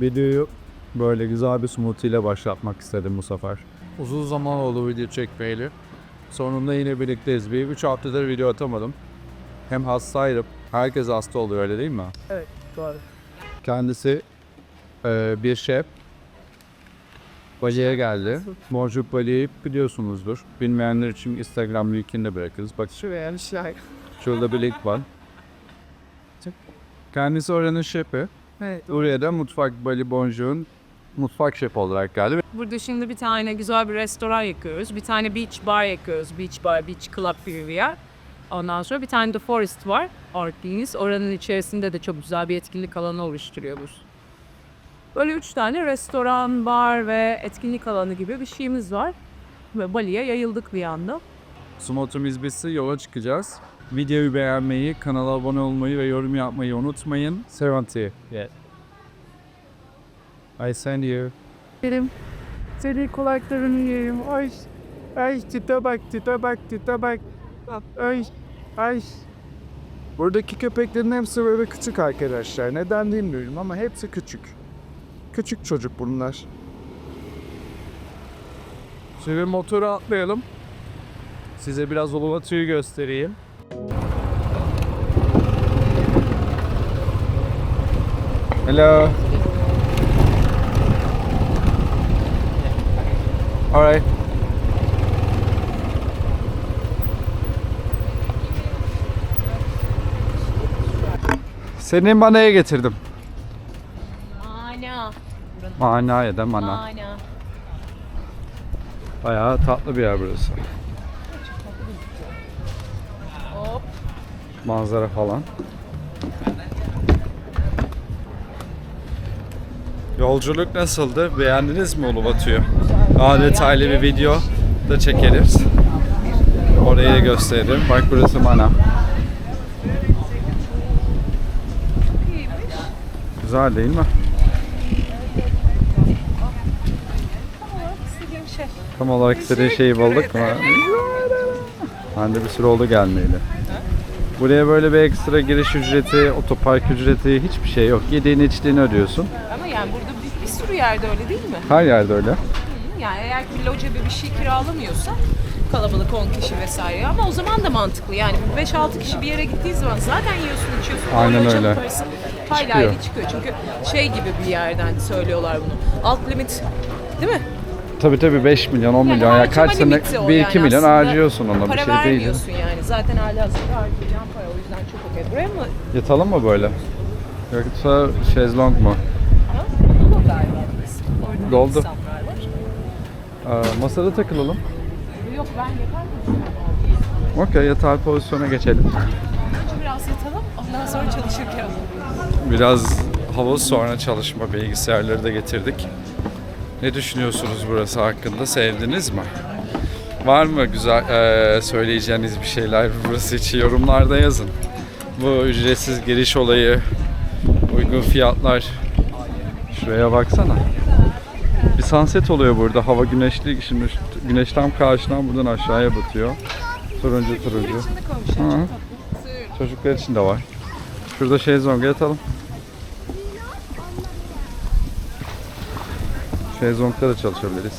Videoyu böyle güzel bir smoothie ile başlatmak istedim bu sefer. Uzun zaman oldu video çekmeyeli. Sonunda yine birlikteyiz. Bir 3 haftadır video atamadım. Hem hastaydım. Herkes hasta oluyor öyle değil mi? Evet doğru. Kendisi e, bir şef. Bali'ye geldi. Bonjour Bali'yi biliyorsunuzdur. Bilmeyenler için Instagram linkini de bırakırız. Bak Şuraya bir şey. şurada bir link var. Kendisi oranın şefi. Evet. Buraya da Mutfak Bali Bonjour'un mutfak şefi olarak geldi. Burada şimdi bir tane güzel bir restoran yakıyoruz. Bir tane beach bar yakıyoruz. Beach bar, beach club gibi bir yer. Ondan sonra bir tane The Forest var. Artins. Oranın içerisinde de çok güzel bir etkinlik alanı oluşturuyoruz. Böyle üç tane restoran, bar ve etkinlik alanı gibi bir şeyimiz var. Ve Bali'ye yayıldık bir anda. Smoothie'miz bitsin yola çıkacağız. Videoyu beğenmeyi, kanala abone olmayı ve yorum yapmayı unutmayın. Seventy. Yeah. I send you. Benim senin kulaklarını yiyeyim. Ay, ay tita bak, tita bak, tita bak. Ay, ay. Buradaki köpeklerin hepsi böyle küçük arkadaşlar. Neden bilmiyorum ama hepsi küçük. Küçük çocuk bunlar. Şimdi motora atlayalım. Size biraz Uluvatü'yü göstereyim. Hello. Alright. Seni manaya getirdim. Mana. Manaya da mana. Mana. Bayağı tatlı bir yer burası. Manzara falan. Yolculuk nasıldı? Beğendiniz mi Ulubatü'yü? Daha detaylı bir video da çekeriz. Orayı da gösteririm. Bak burası Mana. Güzel değil mi? Tam olarak istediğin şeyi bulduk mu? Ben de bir süre oldu gelmeyeli. Buraya böyle bir ekstra giriş ücreti, otopark ücreti hiçbir şey yok. Yediğini içtiğini ödüyorsun. Ama yani burada bir, bir sürü yerde öyle değil mi? Her yerde öyle. Yani eğer bir loca bir bir şey kiralamıyorsa kalabalık 10 kişi vesaire ama o zaman da mantıklı. Yani 5-6 kişi bir yere gittiği zaman zaten yiyorsun içiyorsun. Aynen öyle. parası hayli hayli çıkıyor. Çünkü şey gibi bir yerden söylüyorlar bunu. Alt limit değil mi? Tabii tabii 5 milyon, 10 milyon. Ya harcama kaç sene, limiti o 1-2 yani milyon harcıyorsun ona. Bir Para şey değil. vermiyorsun yani. Zaten hala hazırda harcayacağın para o yüzden çok okey. Buraya mı? Yatalım mı böyle? Yoksa şezlong mu? Ha? Dolu galiba burası. Orada Doldu. insanlar var. Aa, masada takılalım. Yok ben yaparım. Okey yatağı pozisyona geçelim. Önce biraz yatalım ondan sonra çalışırken. Biraz havuz sonra çalışma bilgisayarları da getirdik. Ne düşünüyorsunuz burası hakkında? Sevdiniz mi? Var mı güzel eee, söyleyeceğiniz bir şeyler burası için yorumlarda yazın. Bu ücretsiz giriş olayı, uygun fiyatlar. Şuraya baksana. Bir sunset oluyor burada. Hava güneşli. Şimdi güneş tam karşıdan buradan aşağıya batıyor. Turuncu turuncu. Hı. Çocuklar için de var. Şurada şezlonga yatalım. Şezlongda da çalışabiliriz.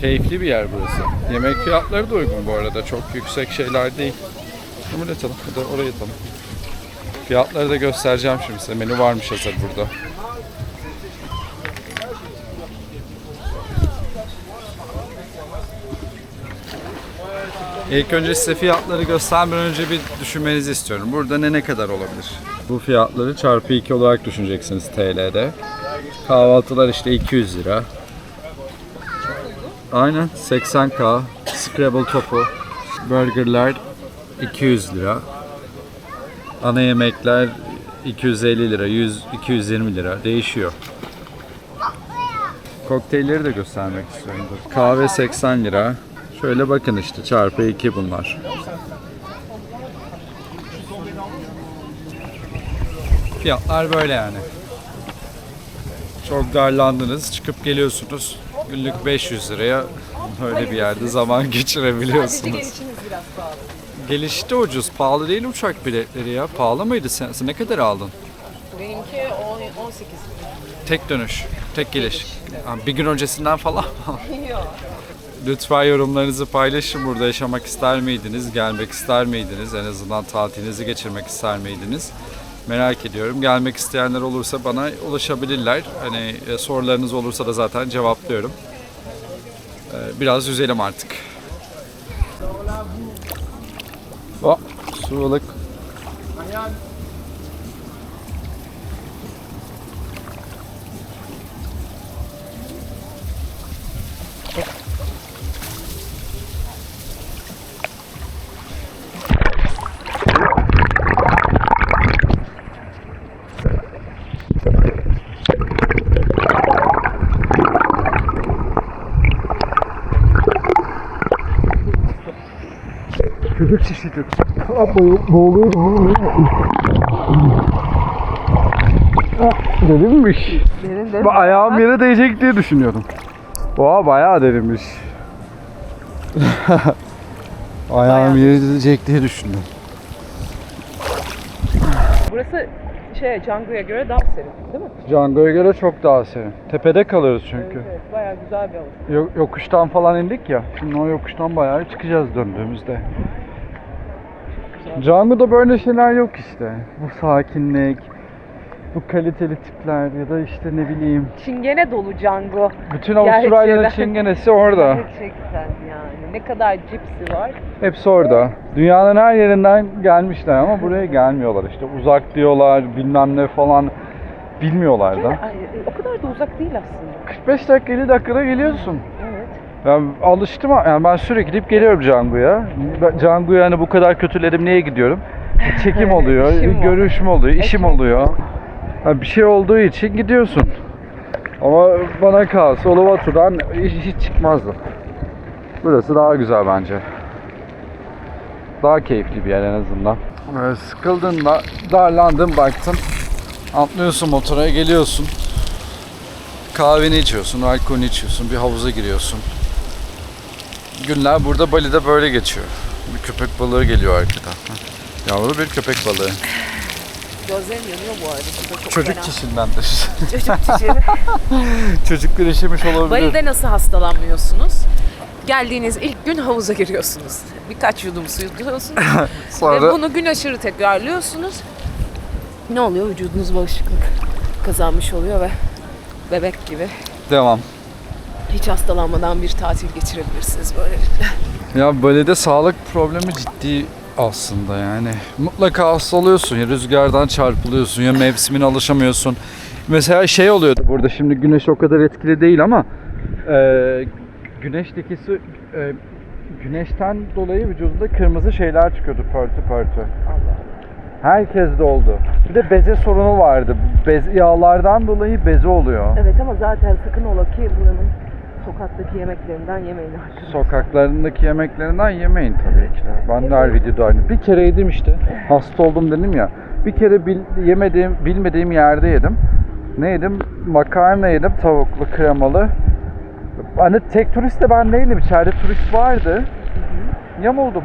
Keyifli bir yer burası. Yemek fiyatları da uygun bu arada. Çok yüksek şeyler değil. Bunu yatalım. Ya oraya yatalım. Fiyatları da göstereceğim şimdi size. Menü varmış hazır burada. İlk önce size fiyatları göstermeden önce bir düşünmenizi istiyorum. Burada ne ne kadar olabilir? Bu fiyatları çarpı 2 olarak düşüneceksiniz TL'de. Kahvaltılar işte 200 lira. Aynen 80k. Scrabble topu. Burgerler 200 lira. Ana yemekler 250 lira, 100 220 lira değişiyor. Kokteylleri de göstermek istiyorum. Kahve 80 lira. Şöyle bakın işte çarpı 2 bunlar. Fiyatlar böyle yani. Çok darlandınız, çıkıp geliyorsunuz. Günlük 500 liraya böyle bir yerde zaman geçirebiliyorsunuz. İçiniz biraz pahalı. Gelişte ucuz. Pahalı değil uçak biletleri ya. Pahalı mıydı sen? sen ne kadar aldın? Benimki 18 Tek dönüş, tek geliş. Bir gün öncesinden falan mı? Yok. Lütfen yorumlarınızı paylaşın. Burada yaşamak ister miydiniz? Gelmek ister miydiniz? En azından tatilinizi geçirmek ister miydiniz? Merak ediyorum. Gelmek isteyenler olursa bana ulaşabilirler. Hani e, sorularınız olursa da zaten cevaplıyorum. Ee, Biraz yüzelim artık. Oh, su balık. Ne oluyor ne oluyor? Derinmiş. Derin derin. Ayağım yere değecek diye düşünüyordum. Oha bayağı derinmiş. ayağım yere değecek diye düşündüm. Burası şey Django'ya göre daha serin değil mi? Django'ya göre çok daha serin. Tepede kalıyoruz çünkü. Evet, bayağı güzel bir havuz. Yo- yokuştan falan indik ya. Şimdi o yokuştan bayağı çıkacağız döndüğümüzde. Django'da böyle şeyler yok işte. Bu sakinlik, bu kaliteli tipler ya da işte ne bileyim. Çingene dolu Django. Bütün Avustralya'nın Gerçekten. çingenesi orada. Gerçekten yani. Ne kadar cipsi var. Hepsi orada. Dünyanın her yerinden gelmişler ama buraya gelmiyorlar işte. Uzak diyorlar, bilmem ne falan. Bilmiyorlar da. Ay, o kadar da uzak değil aslında. 45 dakika 50 dakikada geliyorsun. Ben alıştım yani ben sürekli gidip geliyorum Django'ya. Ben Django'ya hani bu kadar kötüledim niye gidiyorum? Çekim oluyor, İşim var. görüşüm oluyor, işim Ekmek. oluyor. Ha, bir şey olduğu için gidiyorsun. Ama bana kalsa Uluwatu'dan hiç, hiç çıkmazdım. Burası daha güzel bence. Daha keyifli bir yer en azından. Böyle sıkıldın da darlandın baktın. Atlıyorsun motora geliyorsun. Kahveni içiyorsun, alkolünü içiyorsun, bir havuza giriyorsun. Günler burada Bali'de böyle geçiyor. Bir köpek balığı geliyor arkadan. Yavru bir köpek balığı. Gözlerim yanıyor bu arada. Şurada çok Çocuk fena. çişindendir. Çocuk çişi. Çocuk yaşamış olabilir. Bali'de nasıl hastalanmıyorsunuz? Geldiğiniz ilk gün havuza giriyorsunuz. Birkaç yudum su yutuyorsunuz. Ve Sonra bunu gün aşırı tekrarlıyorsunuz. Ne oluyor? Vücudunuz bağışıklık kazanmış oluyor ve bebek gibi devam. Hiç hastalanmadan bir tatil geçirebilirsiniz böylelikle. Ya Bali'de sağlık problemi ciddi aslında yani. Mutlaka hasta oluyorsun ya rüzgardan çarpılıyorsun ya mevsimine alışamıyorsun. Mesela şey oluyordu burada şimdi güneş o kadar etkili değil ama e, güneş lekesi e, güneşten dolayı vücudunda kırmızı şeyler çıkıyordu pörtü pörtü. Herkes de oldu. Bir de beze sorunu vardı. Bez, yağlardan dolayı beze oluyor. Evet ama zaten sakın ola ki buranın sokaktaki yemeklerinden yemeyin arkadaşlar. Sokaklarındaki yemeklerinden yemeyin tabii ki de. Ben de her videoda aynı. Bir kere yedim işte. Hasta oldum dedim ya. Bir kere bil, yemediğim, bilmediğim yerde yedim. Ne yedim? Makarna yedim. Tavuklu, kremalı. Hani tek turist de ben değilim. İçeride turist vardı. Yamuldum.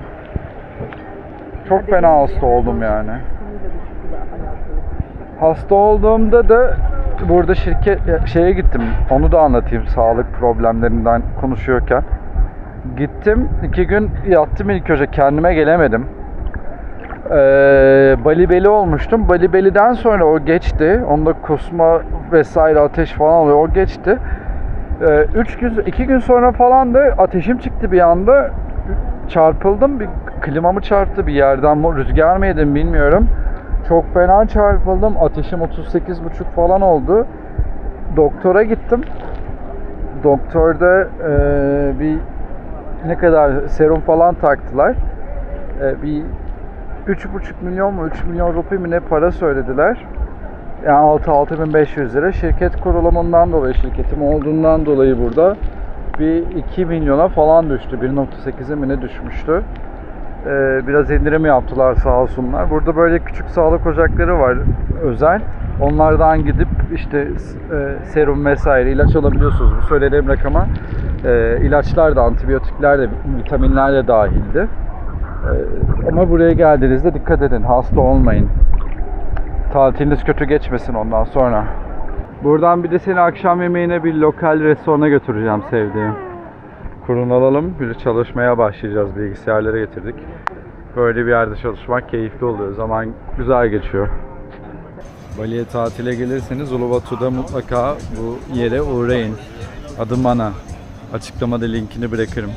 Çok fena hasta oldum yani. Hasta olduğumda da burada şirket şeye gittim. Onu da anlatayım sağlık problemlerinden konuşuyorken. Gittim. iki gün yattım ilk önce. Kendime gelemedim. Ee, Bali Beli olmuştum. Bali Beli'den sonra o geçti. Onda kusma vesaire ateş falan oluyor. O geçti. Ee, üç gün, iki gün sonra falan da ateşim çıktı bir anda. Çarpıldım. Bir klimamı çarptı bir yerden. Rüzgar mı bilmiyorum. Çok fena çarpıldım. Ateşim 38,5 falan oldu. Doktora gittim. Doktorda eee, bir ne kadar serum falan taktılar. Eee, bir 3,5 milyon mu 3 milyon rupi mi ne para söylediler. Yani 6 6500 lira. Şirket kurulumundan dolayı, şirketim olduğundan dolayı burada bir 2 milyona falan düştü. 1.8'e mi ne düşmüştü. Ee, biraz indirim yaptılar sağ olsunlar. Burada böyle küçük sağlık ocakları var özel. Onlardan gidip işte e, serum vesaire ilaç alabiliyorsunuz. Bu söylediğim rakama e, ilaçlar da, antibiyotikler de, vitaminler de dahildi. Ee, ama buraya geldiğinizde dikkat edin. Hasta olmayın. Tatiliniz kötü geçmesin ondan sonra. Buradan bir de seni akşam yemeğine bir lokal restorana götüreceğim sevdiğim. Kurun alalım. Bir çalışmaya başlayacağız. Bilgisayarları getirdik. Böyle bir yerde çalışmak keyifli oluyor. Zaman güzel geçiyor. Bali'ye tatile gelirseniz Uluwatu'da mutlaka bu yere uğrayın. Adı Mana. Açıklamada linkini bırakırım.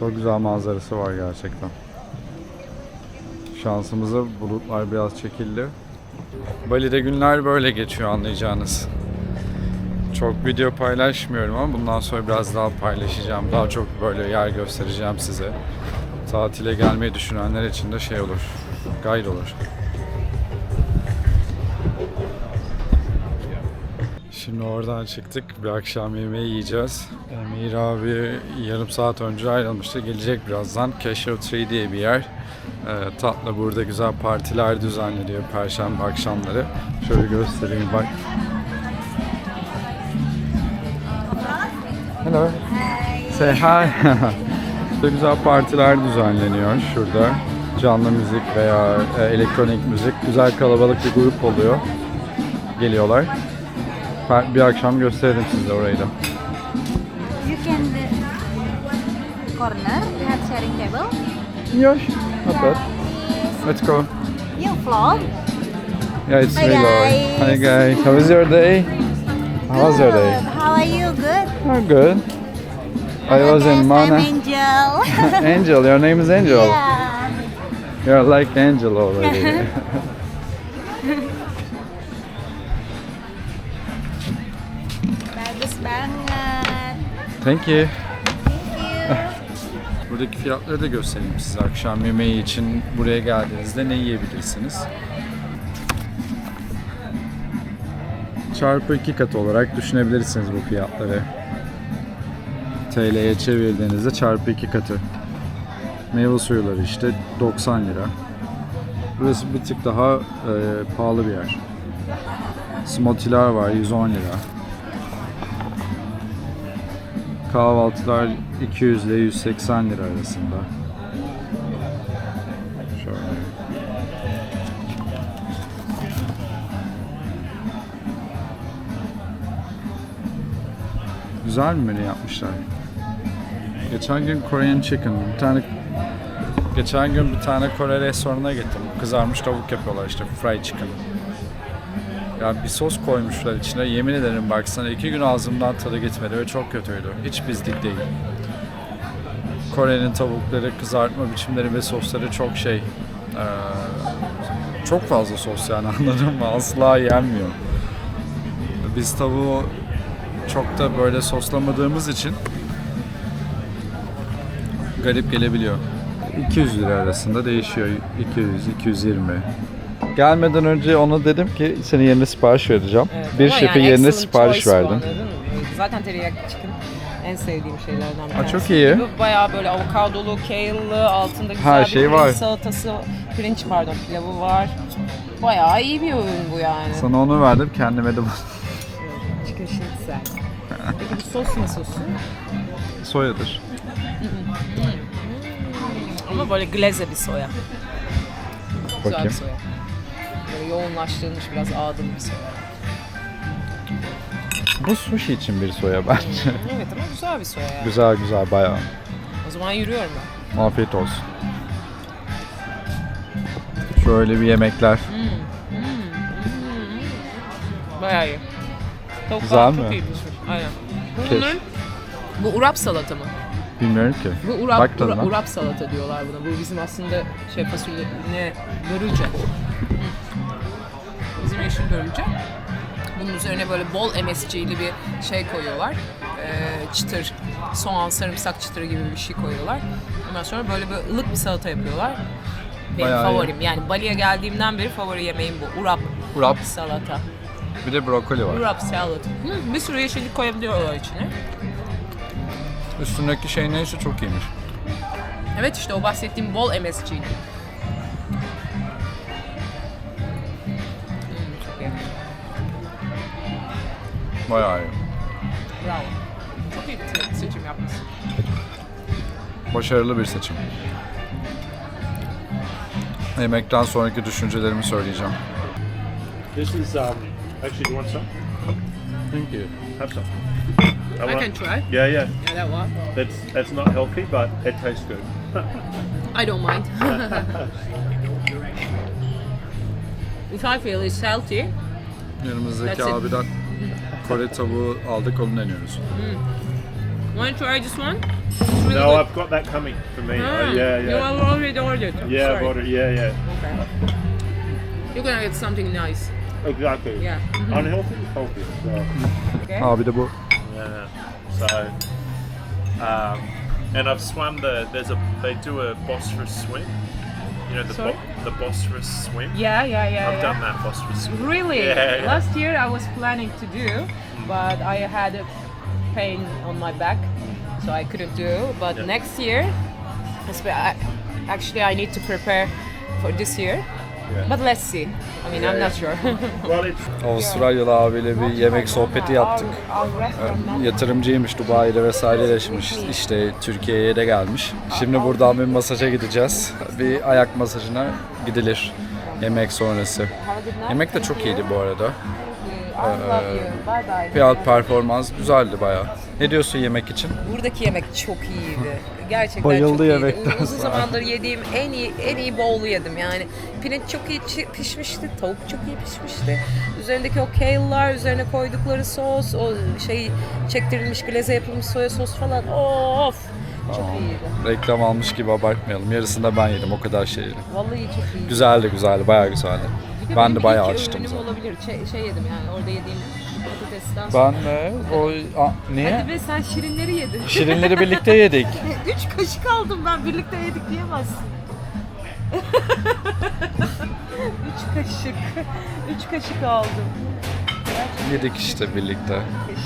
Çok güzel manzarası var gerçekten. Şansımıza bulutlar biraz çekildi. Bali'de günler böyle geçiyor anlayacağınız. Çok video paylaşmıyorum ama bundan sonra biraz daha paylaşacağım. Daha çok böyle yer göstereceğim size. Tatile gelmeyi düşünenler için de şey olur. Guide olur. Şimdi oradan çıktık. Bir akşam yemeği yiyeceğiz. Emir abi yarım saat önce ayrılmıştı. Gelecek birazdan. Cashew Tree diye bir yer. Ee, tatlı burada güzel partiler düzenleniyor Perşembe akşamları. Şöyle göstereyim bak. Hello. Say hi. Çok güzel partiler düzenleniyor şurada. Canlı müzik veya e, elektronik müzik. Güzel kalabalık bir grup oluyor. Geliyorlar. Bir akşam gösteririm size orayı da. You can the corner, we have sharing table. Yosh. Not bad. Let's go. You vlog. Yeah, it's Hi, guys. Hi guys. How was your day? How was your day? How are you? Good. Oh, good. I was in Yes, Mana. I'm Angel. Angel, your name is Angel. yeah. You're like Angel already. Bagus banget. Thank you. Buradaki fiyatları da göstereyim size. Akşam yemeği için buraya geldiğinizde ne yiyebilirsiniz? Çarpı iki kat olarak düşünebilirsiniz bu fiyatları. TL'ye çevirdiğinizde çarpı iki katı. Meyve suyuları işte 90 lira. Burası bir tık daha e, pahalı bir yer. Smoothie'ler var 110 lira. Kahvaltılar 200 ile 180 lira arasında. Şöyle. Güzel bir menü yapmışlar. Geçen gün Korean Chicken, bir tane Geçen gün bir tane Kore restoranına gittim. Kızarmış tavuk yapıyorlar işte fried chicken. Ya bir sos koymuşlar içine. Yemin ederim baksana iki gün ağzımdan tadı gitmedi ve çok kötüydü. Hiç bizlik değil. Kore'nin tavukları, kızartma biçimleri ve sosları çok şey. eee, çok fazla sos yani anladın mı? Asla yenmiyor. Biz tavuğu çok da böyle soslamadığımız için garip gelebiliyor. 200 lira arasında değişiyor. 200, 220. Gelmeden önce ona dedim ki senin yerine sipariş vereceğim. bir Ama şefin yani yerine excellent sipariş choice bu, verdim. anladın mı? Zaten teriyaki chicken en sevdiğim şeylerden bir Aa, tanesi. çok iyi. Bu Bayağı böyle avokadolu, kale'lı, altında güzel Her bir şey pirinç var. salatası, pirinç pardon pilavı var. Bayağı iyi bir ürün bu yani. Sana onu verdim kendime de bu. Chicken schnitzel. Peki bu sos ne sosu? soyadır. Ama böyle glaze bir soya. Güzel Bakayım. bir soya. Yoğunlaştırılmış biraz ağdım bir soya. Bu sushi için bir soya bence. Evet ama güzel bir soya yani. güzel güzel bayağı. O zaman yürüyorum ben. Afiyet olsun. Şöyle bir yemekler. Bayağı iyi. Tavuk Güzel mi? çok iyi. Aynen. Bunların- bu urap salata mı? Bilmiyorum ki. Bu urap, Bak ura- urap salata diyorlar buna. Bu bizim aslında şey fasulye ne börülce. Yeşil börülce. Bunun üzerine böyle bol MSG'li bir şey koyuyorlar. Ee, çıtır, soğan, sarımsak çıtırı gibi bir şey koyuyorlar. Ondan sonra böyle bir ılık bir salata yapıyorlar. Benim Bayağı iyi. favorim. Yani Bali'ye geldiğimden beri favori yemeğim bu. Urap Urap. salata. Bir de brokoli var. Urap salad. Hı, bir sürü yeşillik koyabiliyorlar içine. Üstündeki şey neyse çok iyiymiş. Evet işte o bahsettiğim bol MSG'li. Bayağı iyi. Bravo. Çok iyi bir seçim yapmışsın. Başarılı bir seçim. Yemekten sonraki düşüncelerimi söyleyeceğim. This is, um, actually, do you want some? Thank you. Have some. I I can try. Yeah, yeah. Yeah, that one. That's that's not healthy, but it tastes good. I don't mind. If I feel it's healthy, Yanımızdaki abiden Kore tavuğu aldık onu deniyoruz. want to try this one? It's really no, good. I've got that coming for me. Ah, Uh, yeah, You yeah. have already ordered. Yeah, Sorry. I've ordered. Yeah, yeah. Okay. You're gonna get something nice. Exactly. Yeah. Unhealthy, healthy. So, Abi de bu. yeah. So, um, and I've swum the. There's a. They do a Bosphorus swim. You know the Sorry? Bo- the Bosphorus swim. Yeah, yeah, yeah. I've done that Bosphorus swim. Really? Yeah, yeah. Last year I was planning to do, mm. but I had a pain on my back, so I couldn't do. But Yeah. next year, actually, I need to prepare for this year. But let's see. I mean, I'm not sure. Avustralyalı abiyle bir yemek sohbeti yaptık. Yatırımcıymış Dubai'de vesaire yaşamış. İşte Türkiye'ye de gelmiş. Şimdi buradan bir masaja gideceğiz. Bir ayak masajına gidilir yemek sonrası. Yemek de çok iyiydi bu arada. Bye. Fiyat performans güzeldi bayağı. Ne diyorsun yemek için? Buradaki yemek çok iyiydi. Gerçekten Bayıldı çok iyiydi. yemekten Uzun sonra. zamandır yediğim en iyi en iyi bowl'u yedim yani. Pirinç çok iyi çi- pişmişti, tavuk çok iyi pişmişti. Üzerindeki o kale'lar, üzerine koydukları sos, o şey çektirilmiş, glaze yapılmış soya sos falan. Of! Çok iyiydi. Reklam almış gibi abartmayalım. Yarısında ben yedim o kadar şey yedim. Vallahi çok iyiydi. Güzeldi güzeldi bayağı güzeldi. Bir Ben de bayağı açtım zaten. olabilir. Şey, şey yedim yani orada yediğim sonra. Ben de o a, niye? Hadi be sen şirinleri yedin. Şirinleri birlikte yedik. Üç kaşık aldım ben birlikte yedik diyemezsin. Üç kaşık. Üç kaşık aldım. yedik işte birlikte.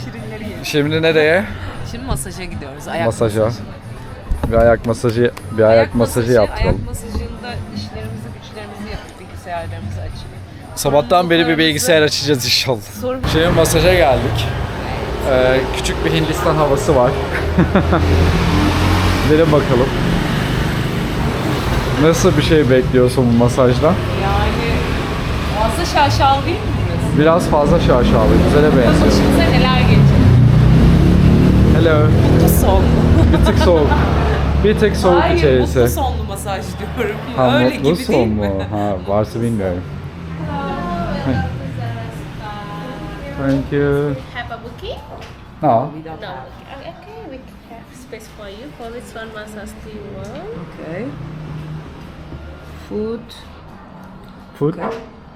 Şirinleri yedik. Şimdi nereye? Şimdi masaja gidiyoruz. Ayak Masaja. masajı. Bir ayak masajı, bir ayak, masajı, yaptıralım. Ayak masajında işlerimizi güçlerimizi yapıp bilgisayarlarımızı. Sabahtan beri bir bilgisayar açacağız inşallah. Şimdi masaja geldik. Ee, küçük bir Hindistan havası var. Gidelim bakalım. Nasıl bir şey bekliyorsun bu masajdan? Yani fazla şaşalı değil mi burası? Biraz fazla şaşalı, güzele benziyor. Başımıza neler gelecek? Hello. Mutlu son. Bir tık soğuk. Bir tık soğuk Hayır, içerisi. mutlu sonlu masaj diyorum. Ha, Öyle mutlu gibi son değil mu? mi? Ha, varsa bilmiyorum. Thank you. have a booking? No. We don't No. Okay, we have space for you for this one massage do you want? Okay. Food. Food.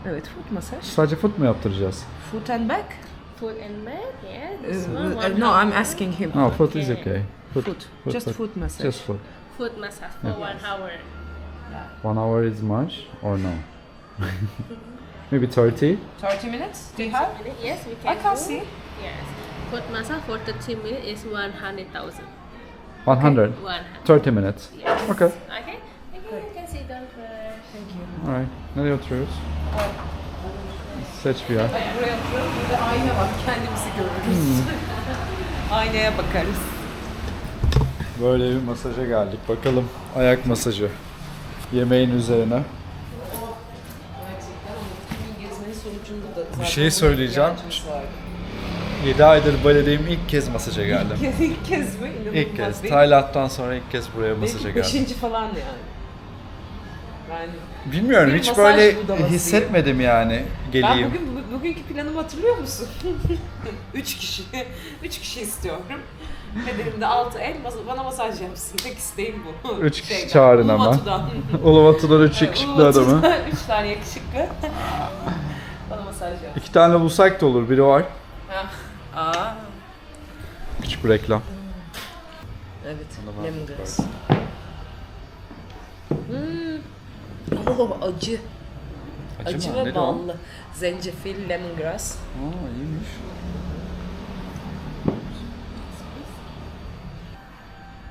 Evet, food massage. Sadece food mu yaptıracağız? Food and back? Food and back, yeah. This Uh, one, uh, one no. I'm asking him. No, food is okay. Food. Food. Just food massage. Just food. Food massage for one hour. One hour is much or no? Maybe 30? 30 minutes? Do you have? Yes, we can. I can do. see. Yes. Food massage for 30 minutes is 100,000. 100? 100. 30 minutes. Yes. Okay. Okay. Okay, you can sit down first. Alright. Nereye oturuyoruz? Seç bir yer. Buraya oturalım, burada ayna var. Kendimizi görürüz. Aynaya bakarız. Böyle bir masaja geldik. Bakalım ayak masajı. Yemeğin üzerine. Sonucunda da zaten Bir şey söyleyeceğim. 7 aydır Bali'deyim ilk kez masaja geldim. ilk kez mi? İnanılmaz İlk kez. değil. Tayland'dan sonra ilk kez buraya masaja Belki geldim. beşinci falan yani. Ben, Bilmiyorum hiç böyle hissetmedim yani ben geleyim. bugün bu- bugünkü planımı hatırlıyor musun? üç kişi. Üç kişi istiyorum. Bedenimde altı el bana masaj yapsın. Tek isteğim bu. Üç kişi Şeyden, çağırın ama. Uluwatu'dan. Uluwatu'dan üç yakışıklı adamı. Üç tane yakışıklı. Bana masaj yapsın. İki tane bulsak da olur. Biri var. Aa. Küçük bir reklam. Evet. Lemongrass. Hmm. Oh acı. Acı, ve ballı. Zencefil, lemongrass. Aa iyiymiş.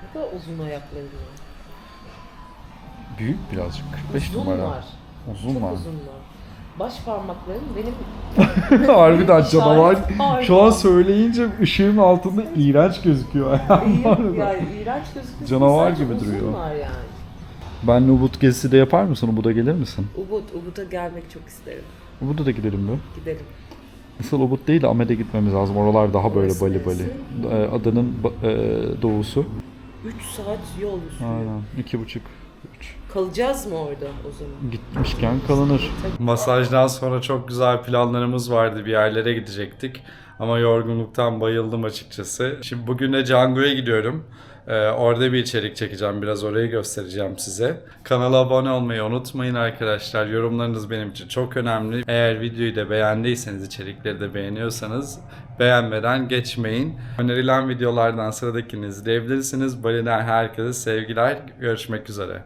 Ne kadar uzun ayakları var. Büyük birazcık. 45 Uzun numara. var. Uzun Çok var. uzun var. Baş parmaklarım benim Harbiden canavar. Şu an söyleyince ışığın altında iğrenç gözüküyor. yani iğrenç gözüküyor. Canavar gibi duruyor. Var yani. ben Ubud gezisi de yapar mısın? Ubud'a gelir misin? Ubud, Ubud'a gelmek çok isterim. Ubud'a da gidelim mi? Gidelim. Asıl Ubud değil de Ahmet'e gitmemiz lazım. Oralar daha böyle Orası Bali Bali. Ee, Adanın ba- e, doğusu. 3 saat yol sürüyor. Aynen. iki buçuk. Kalacağız mı orada o zaman? Gitmişken kalınır. Masajdan sonra çok güzel planlarımız vardı. Bir yerlere gidecektik. Ama yorgunluktan bayıldım açıkçası. Şimdi bugün de Django'ya gidiyorum. Ee, orada bir içerik çekeceğim. Biraz orayı göstereceğim size. Kanala abone olmayı unutmayın arkadaşlar. Yorumlarınız benim için çok önemli. Eğer videoyu da beğendiyseniz, içerikleri de beğeniyorsanız beğenmeden geçmeyin. Önerilen videolardan sıradakini izleyebilirsiniz. Bali'den herkese sevgiler. Görüşmek üzere.